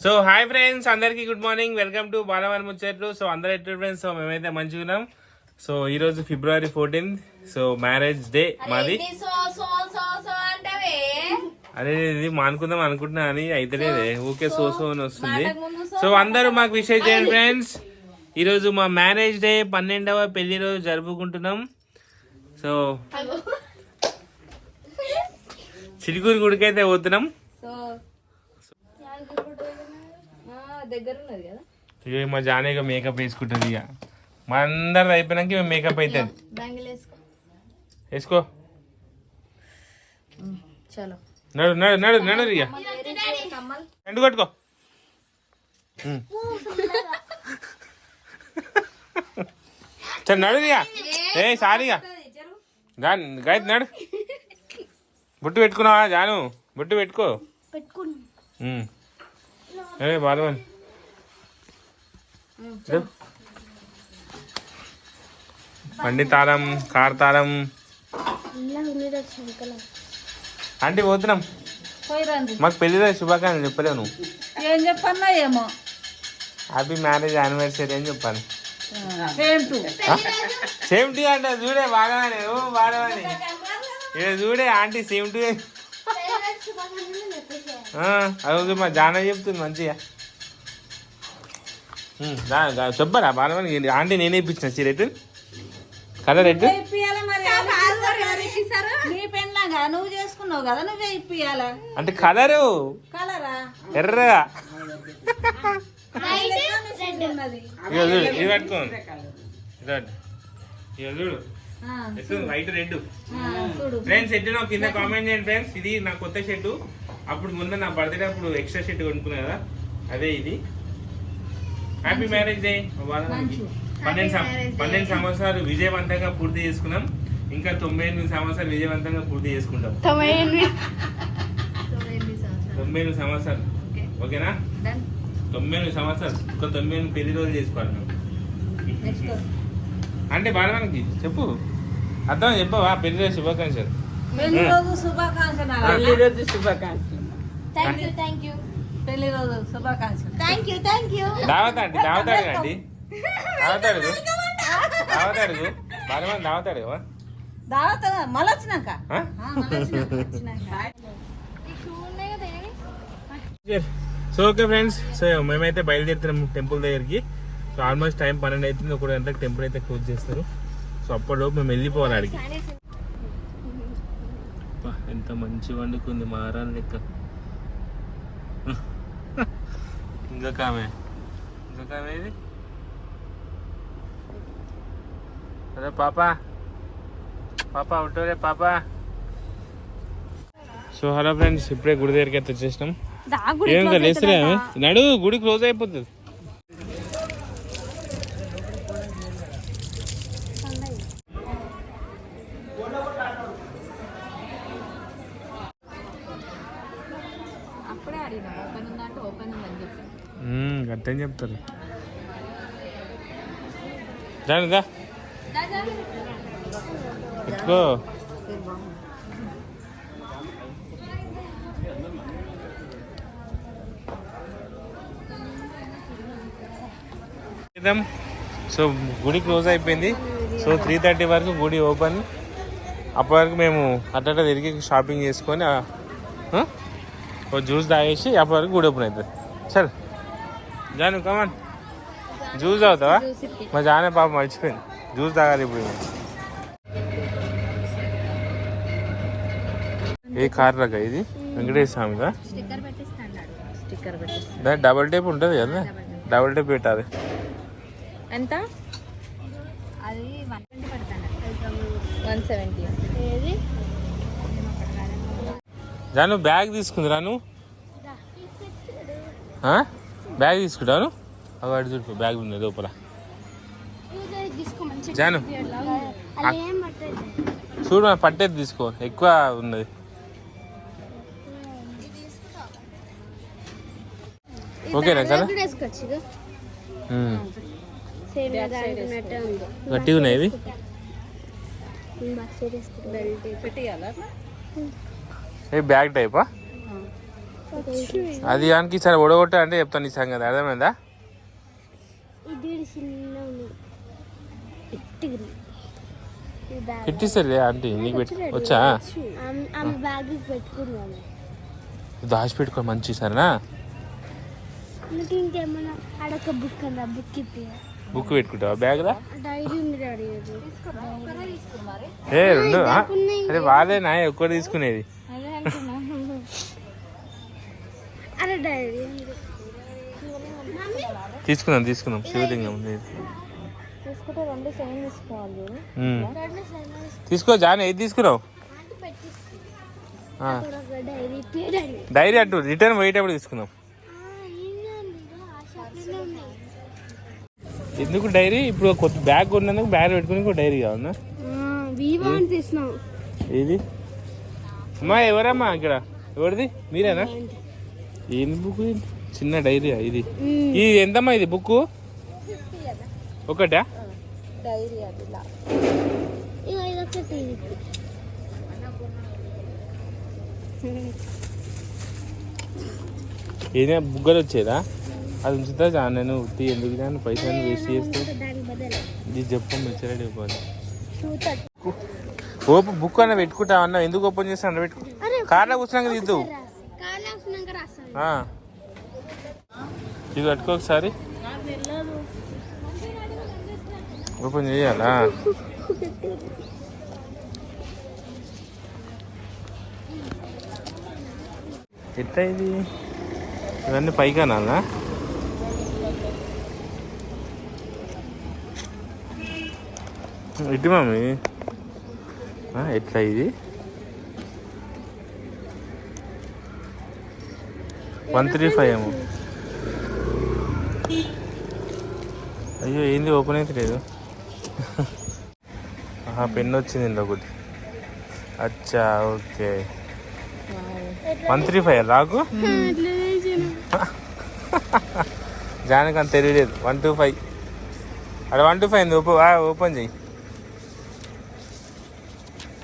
So hi friends అందరికీ good morning welcome to Balavari Muchatlu so అందరు ఎట్లా friends so మేమైతే మంచిగా ఉన్నాం. సో ఈ రోజు February fourteenth so marriage day మాది అదే ఇది మానుకుందాం అనుకుంటున్నా అని అయితేలేదే ఊకే సో సో అని వస్తుంది. సో, అందరూ మాకు విషయం చేయండి ఫ్రెండ్స్ ఈ రోజు మా మ్యారేజ్ డే పన్నెండవ పెళ్ళి రోజు జరుపుకుంటున్నాం. సో చిలుకూరు గుడికి అయితే పోతున్నాం సో ఆ, దగ్గర ఉన్నది కదా. ఇక మా జానేగా మేకప్ వేసుకుంటుంది ఇక మా అందరిది అయిపోయినాక ఇక మేకప్ అవుతుంది బ్యాంగిల్ వేసుకో. వేసుకో. చలో. నడు నడు నడు నడు ఇక ఎండు కొట్టుకో. నడు ఇక ఏ సారీగా నడు. బొట్టు పెట్టుకున్నావా జాను? బొట్టు పెట్టుకో. ఉమ్. ఏ తాళం కార్ తాళం. ఆంటీ పోతున్నాం. మాకు పెళ్ళి రోజు శుభాకాంక్షలు చెప్పలేవు నువ్వు. ఏం చెప్పన్నా ఏమో? హ్యాపీ మ్యారేజ్ యానివర్సరీ అని చెప్పాను. సేమ్ టు సేమ్ టీ అంటే చూడే బాగానే ఓ బాగానే. ఇక్కడ చూడే ఆంటీ సేమ్ టీ అది మా జాన చెప్తుంది మంచిగా. చెప్పరా బాలమని ఆంటీ నేనే ఇప్పించిన మరి? నీ పెళ్ళగా నువ్వు చేసుకున్నావు కదా నువ్వే ఇప్పియాలా? అంటే కలరు. కలరా? ఎర్రగా. ఇది పట్టుకోండి ఇది చూడు వైట్ రెడ్. ఫ్రెండ్స్ ఎట్టు నాకు కింద కామెంట్ చేయండి ఫ్రెండ్స్? ఇది నా కొత్త షర్టు. అప్పుడు ముందు నా బర్త్డే అప్పుడు ఎక్స్ట్రా షర్ట్ కొనుక్కున్నా కదా. అదే ఇది. హ్యాపీ మ్యారేజ్ డే పన్నెండు పన్నెండు సంవత్సరాలు విజయవంతంగా పూర్తి చేసుకున్నాం. ఇంకా తొంభై ఎనిమిది సంవత్సరాలు విజయవంతంగా పూర్తి చేసుకుంటాం. తొంభై ఎనిమిది. సంవత్సరాలు. ఓకేనా? తొంభై ఎనిమిది సంవత్సరాలు. ఇంకా తొంభై ఎనిమిది పెళ్ళి రోజులు చేసుకోవాలి మేము అంటే బాలవానికి చెప్పు. అర్థం చెప్పవా? పెళ్ళి రోజు శుభాకాంక్షలు. పెళ్ళి రోజు శుభాకాంక్షలు. థ్యాంక్ యూ థ్యాంక్ యూ పెళ్ళి రోజు శుభాకాంక్షలు థ్యాంక్ యూ థ్యాంక్ యూ దావత అండి. దావత అడగండి దావత అడుగు దావత అడుగు బాగా మంది దావత అడుగు? సో ఓకే ఫ్రెండ్స్ సో మేమైతే బయలుదేరుతున్నాం టెంపుల్ దగ్గరికి. సో ఆల్మోస్ట్ టైం పన్నెండు అవుతుంది ఒక గంటలకు టెంపుల్ అయితే క్లోజ్ చేస్తారు. సో అప్పటిలోపు మేము వెళ్ళిపోవాలి అడిగి ఎంత మంచి వండుకుంది మారాన్ లెక్క. ఇంకా కామే ఇంకా కామే ఇది అదే పాపా. పాపా ఉంటోరే పాపా. సో హలో ఫ్రెండ్స్ ఇప్పుడే గుడి దగ్గరికి అయితే వచ్చేసినాం. ఏం లేస్తలే ఆమె? నడు గుడి క్లోజ్ అయిపోతుంది. అప్పుడే అడిగినా ఓపెన్ ఉందంటే ఓపెన్ ఉందని చెప్పి. మ్మ్, చెప్తారు. దాని దా. సో గుడి క్లోజ్ అయిపోయింది. సో త్రీ థర్టీ వరకు గుడి ఓపెన్. అప్పటి వరకు మేము అట్ట తిరిగి షాపింగ్ చేసుకొని జ్యూస్ తాగేసి అప్పటి వరకు గుడి ఓపెన్ అవుతుంది సరే. జాను కమాన్ జ్యూస్ తాగుతావా? మా జానే పాప మర్చిపోయింది. జ్యూస్ తాగాలి ఇప్పుడు. ఏ కార్ రక ఇది? వెంకటేశ్వర స్వామిదా? దాని డబల్ టేప్ ఉంటుంది కదా? డబల్ టేప్ పెట్టాలి. ఎంత? అది వన్ సెవెంటీ జాను బ్యాగ్ తీసుకుందిరా నువ్వు. ఆ? బ్యాగ్ తీసుకుంటాను అవి అడు చూడు బ్యాగ్ ఉంది లోపల. జాను. చూడు మన పట్టేది తీసుకో ఎక్కువ ఉన్నది. ఓకేనా కదా. గట్టిగా ఉన్నాయి ఇవి? ఏ బ్యాగ్ టైపా? అది దానికి సరే ఒడగొట్ట అంటే చెప్తాను ఈ సంగతి. అర్థమైందా? ఇది పెట్టిస్తారు ఆంటీ నీకు పెట్టి వచ్చా? దాచి పెట్టుకో మంచి సరేనా? బుక్ పెట్టుకుంటావా బ్యాగ్లా? ఏ రెండు అరే వాళ్ళేనా ఎక్కువ తీసుకునేది అదే అనుకున్నా అరే డైరీ ఉంది తీసుకుందాం తీసుకుందాం. శివలింగం తీసుకో. జాన్ ఏది తీసుకున్నావు ఆ. డైరీ అటు రిటర్న్ పోయేటప్పుడు తీసుకుందాం. ఎందుకు డైరీ? ఇప్పుడు కొత్త బ్యాగ్ కొన్నందుకు బ్యాగ్ పెట్టుకుని ఇంకో డైరీ కావాలన్నా ఏది? అమ్మా ఎవరమ్మా ఇక్కడ? ఎవరిది? మీరేనా? ఏంది బుక్? చిన్న డైరీ ఇది? ఇది ఎంతమ్మా ఇది బుక్ ఒకటా? డైరీ ఏదైనా బుగ్గలు వచ్చేదా? అది ఉంచుతా జా నేను ఉత్తి ఎందుకు దాన్ని పైసలు వేస్ట్ చేస్తూ ఇది చెప్పం అయిపోవాలి చూతాడు ఓపెన్ బుక్ అన్న పెట్టుకుంటా అన్న? ఎందుకు ఓపెన్ చేస్తా అన్న పెట్టుకో కార్లో కూర్చున్నాక తీద్దు ఇది పట్టుకో ఒకసారి. ఓపెన్ చేయాలా? ఎట్లా ఇది ఇవన్నీ పైకి ఇది ఇటు మమ్మీ ఎట్లా ఇది? వన్ త్రీ ఫైవ్ ఏమో. అయ్యో ఏంది ఓపెన్ అయితే లేదు. ఆహా పెన్ వచ్చింది ఇందులో ఒకటి. అచ్చా ఓకే. వన్ త్రీ ఫైవ్ రాకు? జానకి అంత తెలియలేదు. One two five. అక్కడ one two five open open చెయ్యి.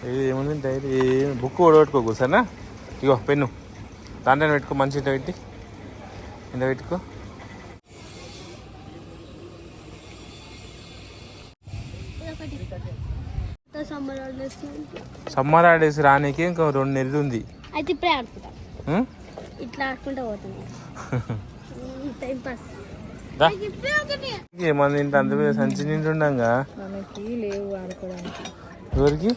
ఇది ఏముంది? డైరీ బుక్ ఓడగొట్టుకోకు సరేనా? ఇగో పెన్ను. దాంట్లో పెట్టుకో మంచి పెట్టి. ఇంత పెట్టుకో. సమ్మర్ హాలిడేస్ సమ్మర్ హాలిడేస్ రానీకి ఇంకో రెండు నెలలు ఉంది. అయితే ఇప్పుడే ఆడుకుంటా? ఇట్లా ఆడుకుంటా పోతున్నాం టైం పాస్. దా. ఏమన్నా ఇంత అంత పెద్ద సంచి నిండుండంగా మనకి లేవు ఆడుకోవడానికి ఎవరికి?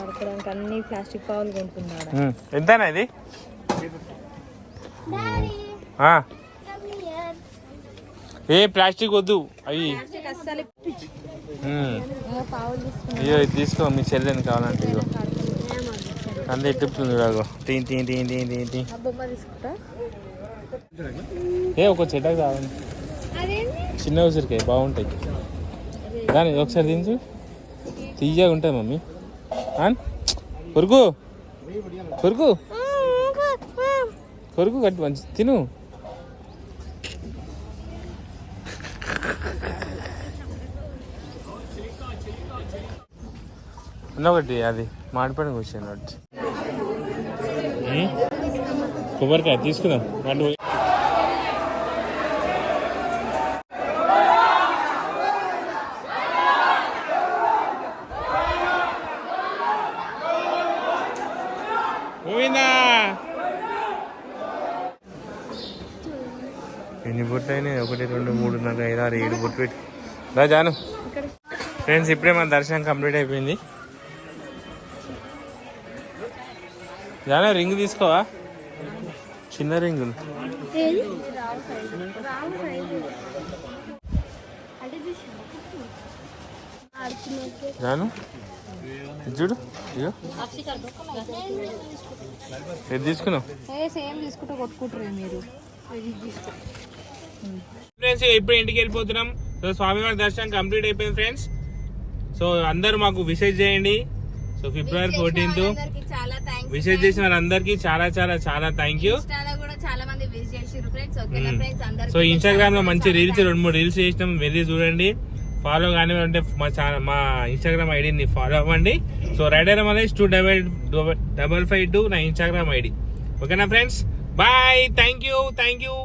ఆడుకోవడానికి అన్ని ప్లాస్టిక్ పావులు కొనుక్కున్నాడు. ఎంతనా ఇది. ఏ ప్లాస్టిక్ వద్దు. అయ్యి. అస్సలు అయ్యో ఇది తీసుకో మీ చెల్లెని కావాలంటే ఇగో. అంత ఎట్టుతుంది రాగో టీ టీ టీ ఆ బొమ్మ తీసుకుంటా. ఏ ఒక చెట్టకు కావాలి అదేంటి చిన్న ఉసిరికాయ బాగుంటాయి. దాని ఒకసారి దించు. తీయగా ఉంటాయి మమ్మీ. కొరుకు కొరుకు కొరుకు కట్టి మంచి తిను. ఒకటి అది మాడిపోయిన కూర్చొని వచ్చి కొబ్బరికాయ తీసుకుందాం. ఎన్ని బొట్లు అయినాయి ఒకటి రెండు మూడు నాలుగు ఐదు ఆరు ఏడు బొట్లు పెట్టి. రా జాను. ఫ్రెండ్స్ ఇప్పుడే మన దర్శనం కంప్లీట్ అయిపోయింది. జాను రింగ్ తీసుకోవా? చిన్న రింగులు ఆడుతున్నట్టు జాను చూడు ఇగో. ఏది తీసుకున్నావు? ఫ్రెండ్స్ ఇప్పుడు ఇంటికి వెళ్ళిపోతున్నాం. సో స్వామివారి దర్శనం కంప్లీట్ అయిపోయింది ఫ్రెండ్స్. సో అందరూ మాకు విషెస్ చేయండి. సో ఫిబ్రవరి ఫోర్టీన్త్ విషెస్ చేసిన వాళ్ళందరికీ చాలా చాలా చాలా థ్యాంక్ యూ విజిట్ సో ఇన్స్టాగ్రామ్లో మంచి రీల్స్ రెండు మూడు రీల్స్ చేసినాం. వెళ్ళి చూడండి. ఫాలో కానీ అంటే మా ఛానల్ మా ఇన్స్టాగ్రామ్ ఐడిని ఫాలో అవ్వండి. So rider Mallesh two double double five two నా ఇన్స్టాగ్రామ్ ఐడి ఓకేనా friends bye thank you thank you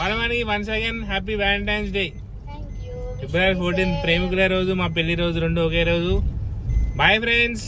Varamani once again happy Valentine's day February fourteen ప్రేమికుల రోజు మా పెళ్ళి రోజు రెండు ఒకే రోజు. Bye friends